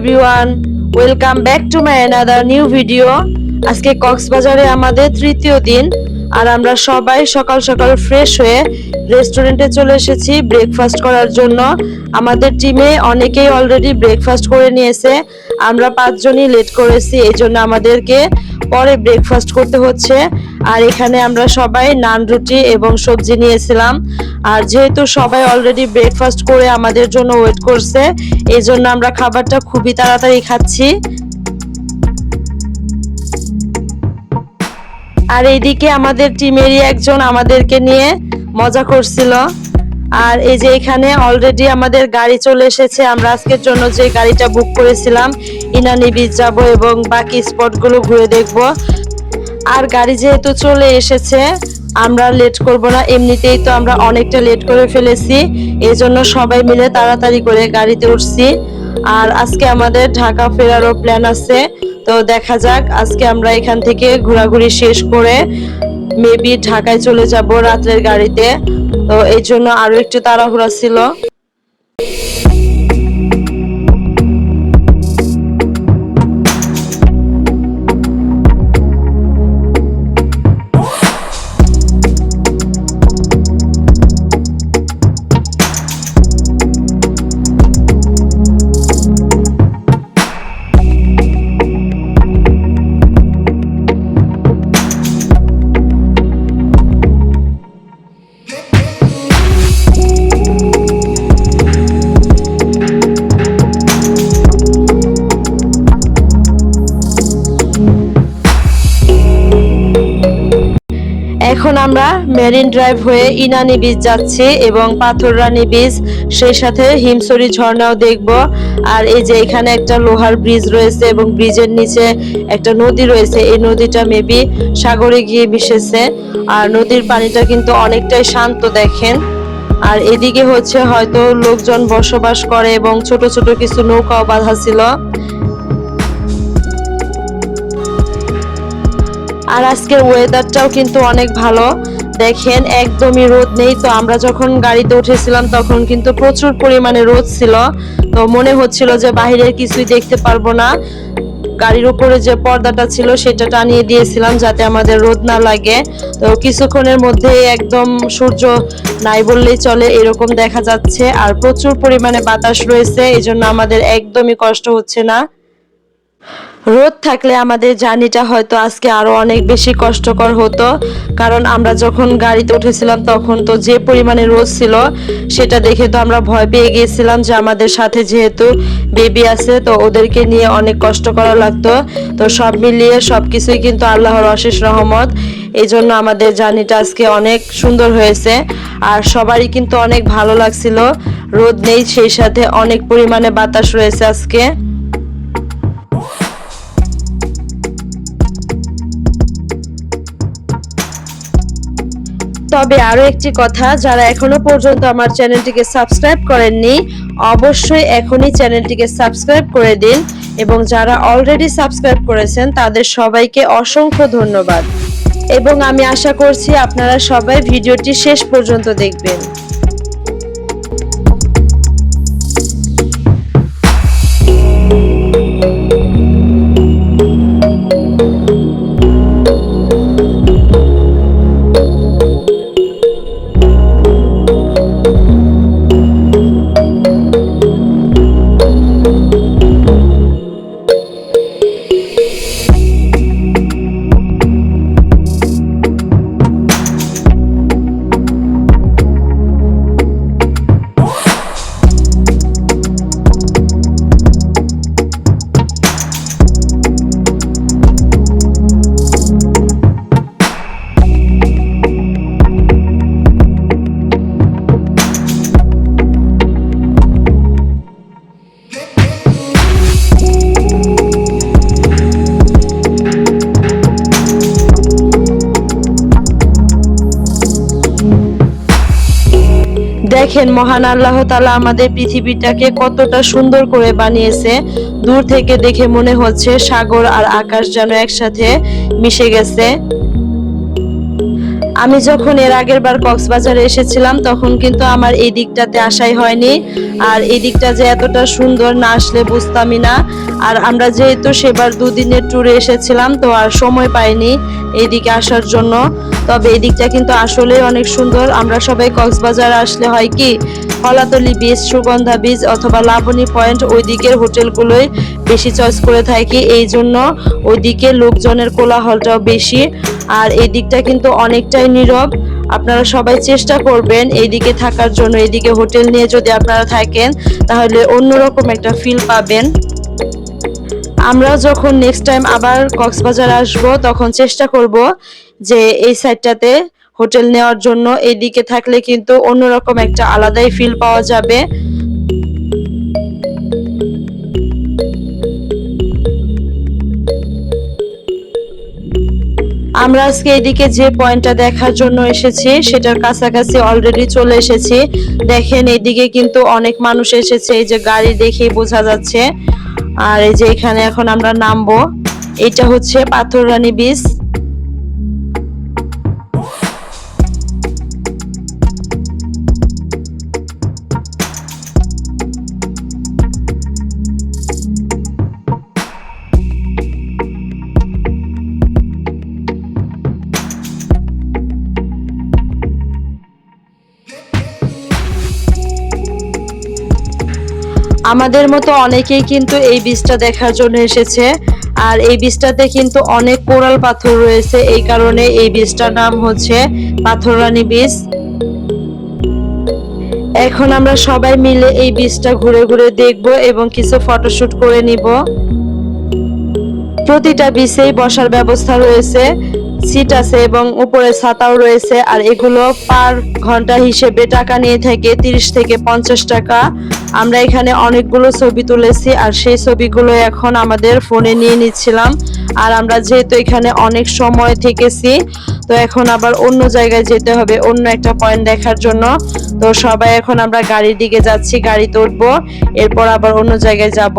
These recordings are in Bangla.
Everyone welcome back to my another new video আজকে কক্সবাজারে আমাদের তৃতীয় দিন, আর আমরা সবাই সকাল সকাল ফ্রেশ হয়ে রেস্টুরেন্টে চলে এসেছি ব্রেকফাস্ট করার জন্য। আমাদের টিমে অনেকেই অলরেডি ব্রেকফাস্ট করে নিয়েছে। আমরা পাঁচজনই লেট করেছি, এই জন্য আমাদেরকে পরে ব্রেকফাস্ট করতে হচ্ছে। আর এখানে আমরা সবাই নান রুটি এবং সবজি নিয়েছিলাম। আর যেহেতু সবাই অলরেডি ব্রেকফাস্ট করে আমাদের জন্য ওয়েট করছে, এই জন্য আমরা খাবারটা খুবই তাড়াতাড়ি খাচ্ছি। আর এইদিকে আমাদের টিমেরই একজন আমাদেরকে নিয়ে মজা করছিল। আর এই যে এখানে অলরেডি আমাদের গাড়ি চলে এসেছে, আমরা আজকের জন্য যে গাড়িটা বুক করেছিলাম ইনানি বিচ যাব এবং বাকি স্পটগুলো ঘুরে দেখব। আর গাড়ি যেহেতু চলে এসেছে, আমরা লেট করব না। এমনিতেই তো আমরা অনেকটা লেট করে ফেলেছি এই জন্য সবাই মিলে তাড়াতাড়ি করে গাড়িতে উঠছি। আর আজকে আমাদের ঢাকা ফেরারও প্ল্যান আছে। তো দেখা যাক, আজকে আমরা এখান থেকে ঘোরাঘুরি শেষ করে মেবি ঢাকায় চলে যাব রাত্রের গাড়িতে। তো এই জন্য আরও একটু তাড়াহুড়া ছিল। আমরা মেরিন ড্রাইভ হয়ে ইনানি বিচ যাচ্ছি এবং পাথররানী বিচ সেই সাথে হিমসরি ঝর্ণাও দেখব। আর এই যে এখানে একটা লোহার ব্রিজ রয়েছে এবং ব্রিজের নিচে একটা নদী রয়েছে, এই নদীটা মেবি সাগরে গিয়ে মিশেছে। আর নদীর পানিটা কিন্তু অনেকটাই শান্ত দেখেন। আর এদিকে হচ্ছে হয়তো লোকজন বসবাস করে এবং ছোট ছোট কিছু নৌকাও বাধা ছিল। আর আজকের ওয়েদারটাও কিন্তু অনেক ভালো। দেখেন, একদমই রোদ নেই। তো আমরা যখন গাড়িতে উঠেছিলাম, তখন কিন্তু প্রচুর পরিমাণে রোদ ছিল। তো মনে হচ্ছিল যে বাইরের কিছুই দেখতে পারব না। গাড়ির উপরে যে পর্দাটা ছিল, সেটা টানিয়ে দিয়েছিলাম যাতে আমাদের রোদ না লাগে। তো কিছুক্ষণের মধ্যে একদম সূর্য নাই বললেই চলে, এরকম দেখা যাচ্ছে। আর প্রচুর পরিমাণে বাতাস রয়েছে এই জন্য আমাদের একদমই কষ্ট হচ্ছে না। রোদ থাকলে আমাদের জার্নিটা হয়তো আজকে আরও অনেক বেশি কষ্টকর হতো। কারণ আমরা যখন গাড়িতে উঠেছিলাম, তখন তো যে পরিমাণে রোদ ছিল, সেটা দেখে তো আমরা ভয় পেয়ে গিয়েছিলাম যে আমাদের সাথে যেহেতু বেবি আছে, তো ওদেরকে নিয়ে অনেক কষ্ট করা লাগতো। তো সব মিলিয়ে সব কিছুই কিন্তু আল্লাহর অশেষ রহমত। এই জন্য আমাদের জার্নিটা আজকে অনেক সুন্দর হয়েছে। আর সবারই কিন্তু অনেক ভালো লাগছিল। রোদ নেই, সেই সাথে অনেক পরিমাণে বাতাস রয়েছে আজকে। তবে আরও একটি কথা, যারা এখনও পর্যন্ত আমার চ্যানেলটিকে সাবস্ক্রাইব করেননি, অবশ্যই এখনই চ্যানেলটিকে সাবস্ক্রাইব করে দিন এবং যারা অলরেডি সাবস্ক্রাইব করেছেন, তাদের সবাইকে অসংখ্য ধন্যবাদ। এবং আমি আশা করছি আপনারা সবাই ভিডিওটি শেষ পর্যন্ত দেখবেন। মহান আল্লাহ তালা আমাদের পৃথিবীটাকে কতটা সুন্দর করে বানিয়েছে। দূর থেকে দেখে মনে হচ্ছে সাগর আর আকাশ যেন একসাথে মিশে গেছে। আমি যখন এর আগের বার কক্সবাজারে এসেছিলাম, তখন কিন্তু আমার এই দিকটাতে আসাই হয়নি। আর এই দিকটা যে এতটা সুন্দর না আসলে বুঝতামই না। আর আমরা যেহেতু সেবার দুদিনের ট্যুরে এসেছিলাম, তো আর সময় পাইনি এইদিকে আসার জন্য। তবে এই দিকটা কিন্তু আসলেই অনেক সুন্দর। আমরা সবাই কক্সবাজার আসলে হয় কি, কলাতলি বীচ সুগন্ধা বীচ অথবা লাবণী পয়েন্ট ওই দিকের হোটেলগুলোই বেশি চয়েস করে থাকি। এই জন্য ওইদিকে লোকজনের কোলাহলটাও বেশি। আর এই দিকটা কিন্তু অনেকটাই নীরব। আপনারা সবাই চেষ্টা করবেন এইদিকে থাকার জন্য। এইদিকে হোটেল নিয়ে যদি আপনারা থাকেন, তাহলে অন্যরকম একটা ফিল পাবেন। আমরা যখন নেক্সট টাইম আবার কক্সবাজার আসব, তখন চেষ্টা করব যে এই সাইডটাতে হোটেল নেওয়ার জন্য এইদিকে থাকলে কিন্তু অন্যরকম একটা আলাদাই ফিল পাওয়া যাবে। আমরা আজকে এদিকে যে পয়েন্টটা দেখার জন্য এসেছি, সেটার কাছাকাছি অলরেডি চলে এসেছি। দেখেন, এদিকে কিন্তু অনেক মানুষ এসেছে, এই যে গাড়ি দেখেই বোঝা যাচ্ছে। আর এই যে এখানে এখন আমরা নামবো, এটা হচ্ছে পাথররানী বীচ আমাদের মতো অনেকেই কিন্তু এই বীজটা দেখার জন্য এসেছে। আর এই বীজটাতে কিন্তু অনেক কোরাল পাথর রয়েছে, এই কারণে এই বীজটার নাম হচ্ছে পাথররানী বীজ। এখন আমরা সবাই মিলে এই বীজটা ঘুরে ঘুরে দেখব এবং কিছু ফটোশুট করে নিব। প্রতিটা বিচেই বসার ব্যবস্থা রয়েছে সিট আছে এবং উপরে ছাতাও রয়েছে, আর এগুলো পার ঘণ্টা হিসেবে টাকা নিয়ে থাকে, তিরিশ থেকে পঞ্চাশ টাকা। আমরা এখানে অনেকগুলো ছবি তুলেছি আর সেই ছবিগুলো এখন আমাদের ফোনে নিয়ে নিচ্ছিলাম। আর আমরা যেহেতু এখানে অনেক সময় থেকেছি, তো এখন আবার অন্য জায়গায় যেতে হবে, অন্য একটা পয়েন্ট দেখার জন্য। তো সবাই এখন আমরা গাড়ির দিকে যাচ্ছি গাড়িতে উঠবো এরপর আবার অন্য জায়গায় যাব।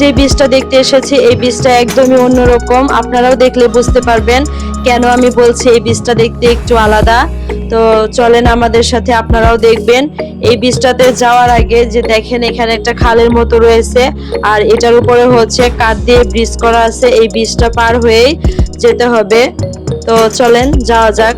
যে বীজটা দেখতে এসেছি, এই বীজটা একদমই অন্যরকম। আপনারাও দেখলে বুঝতে পারবেন কেন আমি বলছি এই বীজটা দেখতে একটু আলাদা। তো চলেন আমাদের সাথে, আপনারাও দেখবেন। এই বীজটাতে যাওয়ার আগে যে দেখেন, এখানে একটা খালের মতো রয়েছে। আর এটার উপরে হচ্ছে কাঠ দিয়ে ব্রিজ করা আছে। এই বীজটা পার হয়েই যেতে হবে। তো চলেন, যাওয়া যাক।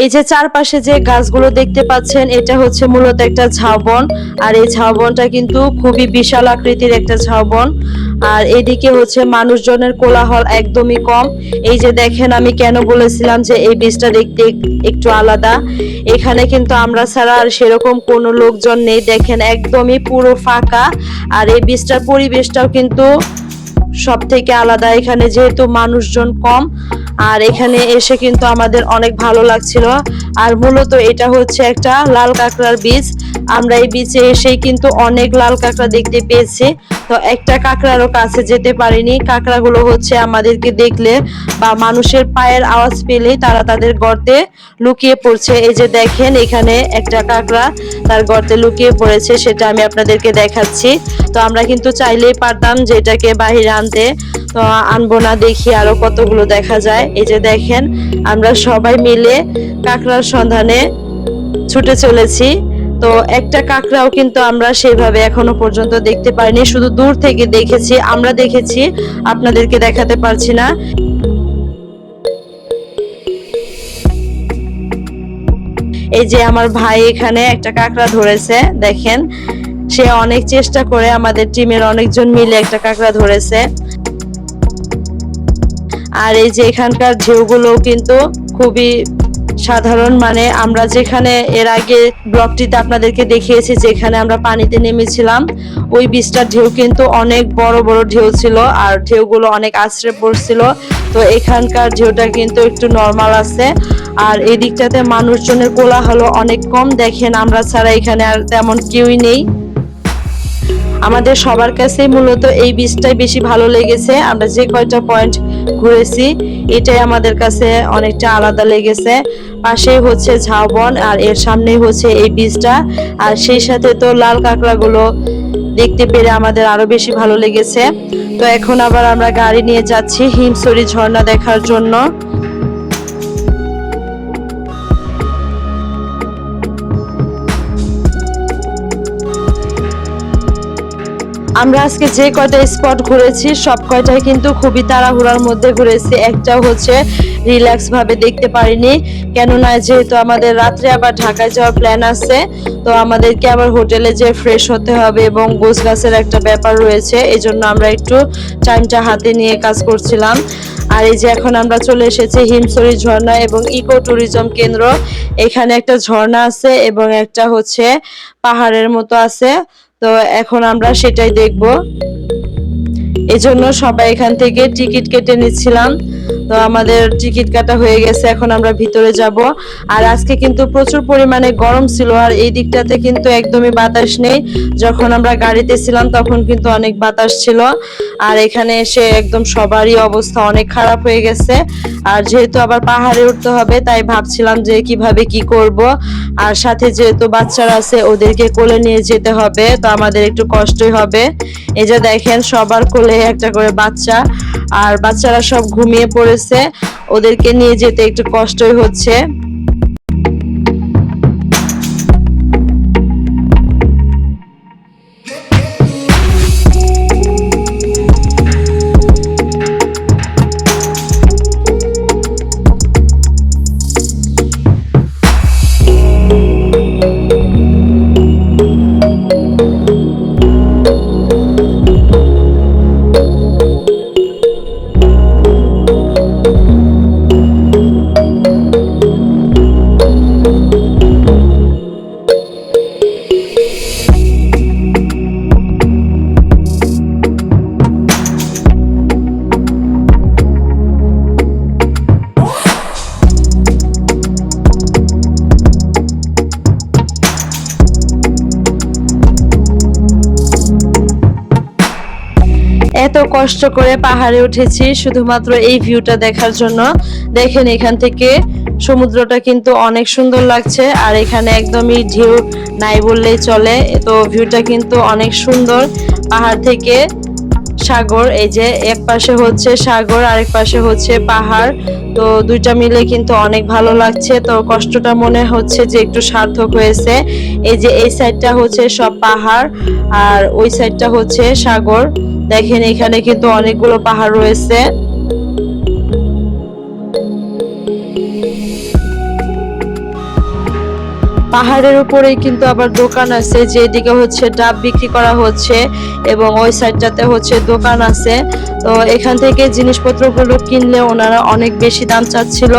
এই যে চারপাশে যে গাছগুলো দেখতে পাচ্ছেন, এটা হচ্ছে মূলত একটা ঝাউবন। আর এই ঝাউবনটা কিন্তু খুবই বিশাল আকৃতির একটা ঝাউবন। আর এদিকে হচ্ছে মানুষজনের কোলাহল একদমই কম। এই যে দেখেন, আমি কেন বলেছিলাম যে এই বীজটা দেখতে একটু আলাদা? এখানে কিন্তু আমরা ছাড়া আর সেরকম কোনো লোকজন নেই। দেখেন, একদমই পুরো ফাঁকা। আর এই বীজটার পরিবেশটাও কিন্তু সব থেকে আলাদা। এখানে যেহেতু মানুষজন কম আর এখানে এসে কিন্তু আমাদের অনেক ভালো লাগছিল। আর মূলত এটা হচ্ছে একটা লাল কাঁকড়ার বীজ। আমরা এই বিচে এসেই কিন্তু অনেক লাল কাঁকড়া দেখতে পেয়েছি। তো একটা কাঁকড়ারও কাছে যেতে পারিনি। কাঁকড়াগুলো হচ্ছে আমাদেরকে দেখলে বা মানুষের পায়ের আওয়াজ পেলেই তারা তাদের গর্তে লুকিয়ে পড়ছে। এই যে দেখেন, এখানে একটা কাঁকড়া তার গর্তে লুকিয়ে পড়েছে, সেটা আমি আপনাদেরকে দেখাচ্ছি। তো আমরা কিন্তু চাইলেই পারতাম যে এটাকে বাহিরে আনতে। তো আনব না দেখি আরও কতগুলো দেখা যায়। এই যে দেখেন, আমরা সবাই মিলে কাঁকড়ার সন্ধানে ছুটে চলেছি। তো একটা কাঁকড়াও কিন্তু আমরা সেইভাবে এখনও পর্যন্ত দেখতে পাইনি শুধু দূর থেকে দেখেছি, আমরা দেখেছি, আপনাদেরকে দেখাতে পারছি না। এই যে আমার ভাই এখানে একটা কাঁকড়া ধরেছে, দেখেন। সে অনেক চেষ্টা করে, আমাদের টিমের অনেকজন মিলে একটা কাঁকড়া ধরেছে। আর এই যে এখানকার ঢেউগুলো কিন্তু খুবই সাধারণ। মানে আমরা যেখানে এর আগে ব্লকটিতে আপনাদেরকে দেখিয়েছি যেখানে আমরা পানিতে নেমেছিলাম, ওই বীজটার ঢেউ কিন্তু অনেক বড় বড় ঢেউ ছিল আর ঢেউগুলো অনেক আশ্রে পড়ছিল। তো এখানকার ঢেউটা কিন্তু একটু নর্মাল আছে। আর এই দিকটাতে মানুষজনের কোলাহল অনেক কম। দেখেন আমরা ছাড়া এখানে আর তেমন কেউই নেই। আমাদের সবার কাছে মূলত এই বীজটাই বেশি ভালো লেগেছে। আমরা যে কয়টা পয়েন্ট ঘুরেছি। এটাই আমাদের কাছে অনেকটা আলাদা লেগেছে। পাশেই হচ্ছে ঝাউবন আর এর সামনেই হচ্ছে এই বীজটা আর সেই সাথে তো লাল কাঁকড়াগুলো দেখতে পেরে আমাদের আরও বেশি ভালো লেগেছে। তো এখন আবার আমরা গাড়ি নিয়ে যাচ্ছি হিমসরি ঝর্ণা দেখার জন্য। আমরা আজকে যে কয়টা স্পট ঘুরেছি, সব কয়টাই কিন্তু খুবই তাড়াহুড়ার মধ্যে ঘুরেছি। একটা হচ্ছে রিল্যাক্স ভাবে দেখতে পারিনি, কেননা যেহেতু আমাদের রাত্রে আবার ঢাকায় যাওয়ার প্ল্যান আছে, তো আমাদেরকে আবার হোটেলে যে ফ্রেশ হতে হবে এবং গোছ গাছের একটা ব্যাপার রয়েছে এই জন্য আমরা একটু টাইমটা হাতে নিয়ে কাজ করছিলাম। আর এই যে এখন আমরা চলে এসেছি হিমসরি ঝর্ণা এবং ইকো ট্যুরিজম কেন্দ্র। এখানে একটা ঝর্ণা আছে এবং একটা হচ্ছে পাহাড়ের মতো আছে। তো এখন আমরা সেটাই দেখব। এজন্য সবাই এখান থেকে টিকিট কেটে নিচ্ছিলাম। তো আমাদের টিকিট কাটা হয়ে গেছে, এখন আমরা ভিতরে যাব। আর আজকে কিন্তু প্রচুর পরিমাণে গরম ছিল, আর এই দিকটাতে কিন্তু একদমই বাতাস নেই। যখন আমরা গাড়িতে ছিলাম তখন কিন্তু অনেক বাতাস ছিল, আর এখানে এসে একদম সবারই অবস্থা অনেক খারাপ হয়ে গেছে। আর যেহেতু আবার পাহাড়ে উঠতে হবে, তাই ভাবছিলাম যে কীভাবে কি করব। আর সাথে যেহেতু বাচ্চারা আছে, ওদেরকে কোলে নিয়ে যেতে হবে, তো আমাদের একটু কষ্টই হবে। এই যে দেখেন, সবার কোলে একটা করে বাচ্চা। আর বাচ্চারা সব ঘুমিয়ে পড়েছে। ওদেরকে নিয়ে যেতে একটু কষ্টই হচ্ছে। কষ্ট করে পাহাড়ে উঠেছি, শুধুমাত্র এই ভিউটা দেখার জন্য। দেখেন এখান থেকে সমুদ্রটা কিন্তু অনেক সুন্দর লাগছে, আর এখানে একদমই ঢেউ নাই বললেই চলে। তো ভিউটা কিন্তু অনেক সুন্দর। পাহাড় থেকে সাগর, এই যে এক পাশে হচ্ছে সাগর, আরেক পাশে হচ্ছে পাহাড়। তো দুইটা মিলে কিন্তু অনেক ভালো লাগছে। তো কষ্টটা মনে হচ্ছে যে একটু সার্থক হয়েছে। এই যে এই সাইডটা হচ্ছে সব পাহাড়, আর ওই সাইডটা হচ্ছে সাগর। দেখেন এখানে কিন্তু অনেকগুলো পাহাড় রয়েছে। পাহাড়ের উপরেই কিন্তু আবার দোকান আছে, যেদিকে হচ্ছে ডাব বিক্রি করা হচ্ছে এবং ওই সাইডটাতে হচ্ছে দোকান আছে। তো এখান থেকে জিনিসপত্রগুলো কিনলে ওনারা অনেক বেশি দাম চাচ্ছিল।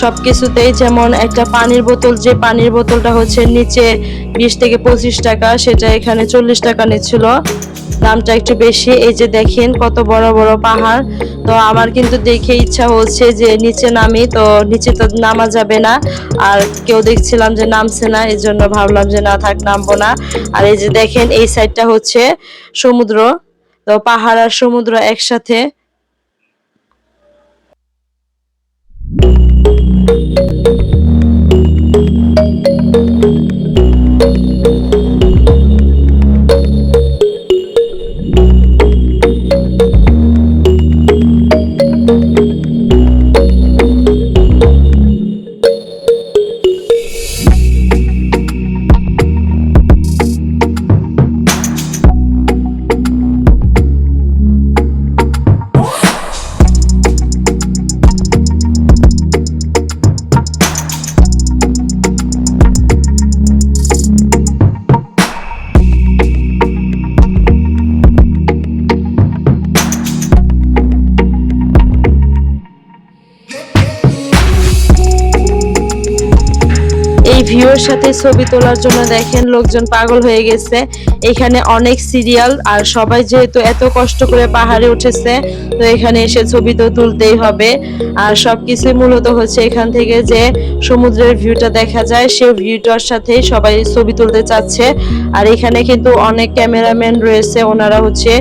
সবকিছুতেই যেমন একটা পানির বোতল, যে পানির বোতলটা হচ্ছে নিচে বিশ থেকে পঁচিশ টাকা, সেটা এখানে চল্লিশ টাকা নিচ্ছিল। দামটা একটু বেশি। এই যে দেখেন কত বড় বড় পাহাড়। তো আমার কিন্তু দেখে ইচ্ছা হচ্ছে যে নিচে নামি, তো নিচে তো নামা যাবে না। আর কেউ দেখছিলাম যে নামছে না এই জন্য ভাবলাম যে না থাক, নামবো না। আর এই যে দেখেন, এই সাইডটা হচ্ছে সমুদ্র। তো পাহাড় আর সমুদ্র একসাথে। ভিউর সাথে ছবি তোলার জন্য দেখেন লোকজন পাগল হয়ে গেছে। এখানে অনেক সিরিয়াল আর সবাই যেহেতু এত কষ্ট করে পাহাড়ে উঠেছে, তো এখানে এসে ছবি তো তুলতেই হবে। আর সবকিছু মূলত হচ্ছে এখান থেকে যে সমুদ্রের ভিউটা দেখা যায়, সেই ভিউটার সাথেই সবাই ছবি তুলতে চাচ্ছে। আর এখানে কিন্তু অনেক ক্যামেরাম্যান রয়েছে, ওনারা হচ্ছে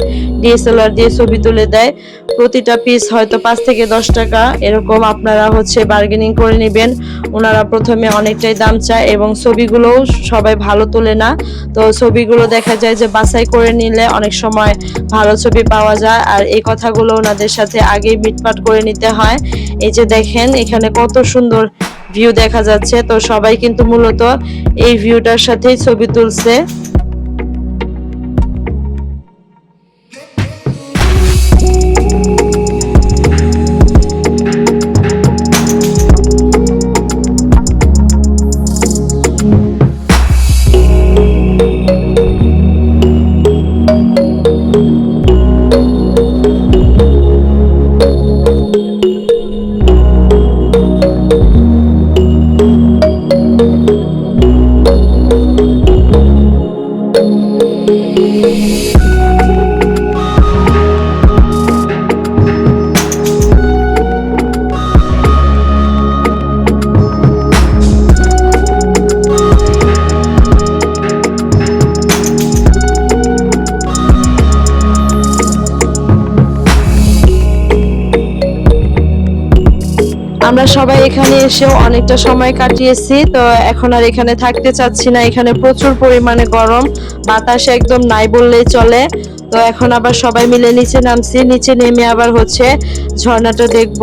ডিএসএলআর দিয়ে ছবি তুলে দেয়। প্রতিটা পিস হয়তো পাঁচ থেকে দশ টাকা, এরকম আপনারা হচ্ছে বার্গেনিং করে নেবেন। ওনারা প্রথমে অনেকটাই দাম চায় এবং ছবিগুলোও সবাই ভালো তোলে না। তো ছবিগুলো দেখা যায় যে বাছাই করে নিলে অনেক সময় ভালো ছবি পাওয়া যায়। আর এই কথাগুলো ওনাদের সাথে আগেই মিটপাট করে নিতে হয়। এই যে দেখেন, এখানে কত সুন্দর ভিউ দেখা যাচ্ছে। তো সবাই কিন্তু মূলত এই ভিউটার সাথেই ছবি তুলছে। সবাই এখানে এসেও অনেকটা সময় কাটিয়েছি, তো এখন আর এখানে থাকতে চাচ্ছি না। এখানে প্রচুর পরিমাণে গরম, বাতাস একদম নাই বললেই চলে। তো এখন আবার সবাই মিলে নিচে নামছি, নিচে নেমে আবার হচ্ছে ঝর্ণাটা দেখব।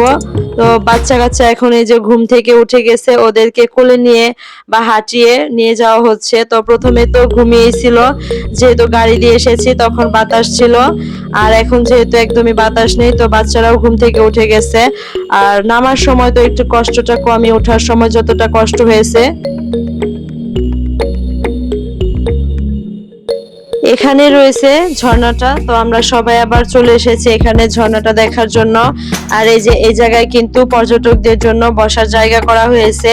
তো বাচ্চা কাচ্চা এখন এই যে ঘুম থেকে উঠে গেছে, ওদেরকে কোলে নিয়ে বা হাঁটিয়ে নিয়ে যাওয়া হচ্ছে। তো প্রথমে তো ঘুমিয়েছিল যেহেতু গাড়ি দিয়ে এসেছি তখন বাতাস ছিল। আর এখন যেহেতু একদমই বাতাস নেই, তো বাচ্চারাও ঘুম থেকে উঠে গেছে। আর নামার সময় তো একটু কষ্টটা কমই, ওঠার সময় যতটা কষ্ট হয়েছে। এখানে রয়েছে ঝর্ণাটা, তো আমরা সবাই আবার চলে এসেছি এখানে ঝর্ণাটা দেখার জন্য। আর এই যে, এই জায়গায় কিন্তু পর্যটকদের জন্য বসার জায়গা করা হয়েছে।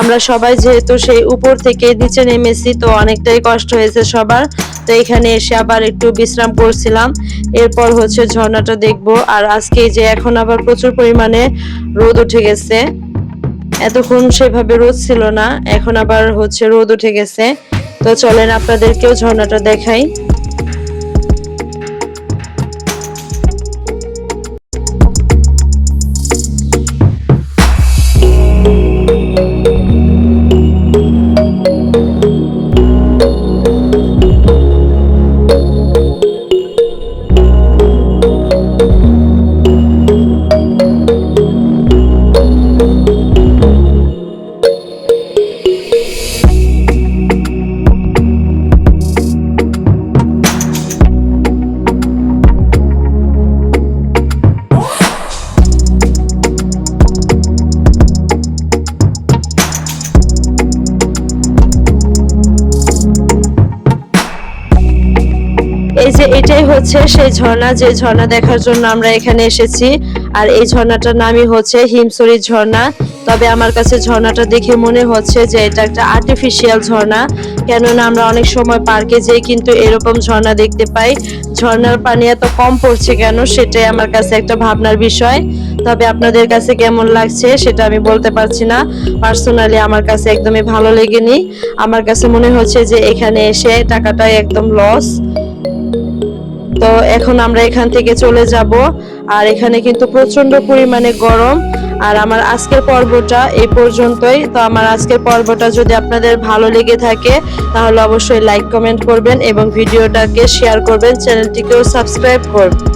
আমরা সবাই যেহেতু সেই উপর থেকে নিচে নেমেছি, তো অনেকটাই কষ্ট হয়েছে সবার। তো এখানে এসে আবার একটু বিশ্রাম করছিলাম। এরপর হচ্ছে ঝর্ণাটা দেখব। আর আজকে যে, এখন আবার প্রচুর পরিমাণে রোদ উঠে গেছে। এতক্ষণ সেভাবে রোদ ছিল না, এখন আবার হচ্ছে রোদ উঠে গেছে। তো চলেন আপনাদেরকেও ঝর্ণাটা দেখাই। হচ্ছে সেই ঝর্ণা, যে ঝর্ণা দেখার জন্য আমরা এখানে এসেছি। আর এই ঝর্ণাটার নামই হচ্ছে হিমসরি ঝর্ণা। তবে আমার কাছে ঝর্ণাটা দেখে মনে হচ্ছে যে এটা একটা আর্টিফিশিয়াল ঝর্ণা, কেননা আমরা অনেক সময় পার্কে যেয়ে কিন্তু এরকম ঝর্ণা দেখতে পাই। ঝর্ণার পানি এত কম পড়ছে কেন, সেটাই আমার কাছে একটা ভাবনার বিষয়। তবে আপনাদের কাছে কেমন লাগছে সেটা আমি বলতে পারছি না। পার্সোনালি আমার কাছে একদমই ভালো লেগেনি। আমার কাছে মনে হচ্ছে যে এখানে এসে টাকাটাই একদম লস তো এখন আমরা এখান থেকে চলে যাব। আর এখানে কিন্তু প্রচণ্ড পরিমাণে গরম। আর আমার আজকের পর্বটা এই পর্যন্তই। তো আমার আজকের পর্বটা যদি আপনাদের ভালো লেগে থাকে, তাহলে অবশ্যই লাইক কমেন্ট করবেন এবং ভিডিওটাকে শেয়ার করবেন। চ্যানেলটিকেও সাবস্ক্রাইব করবেন।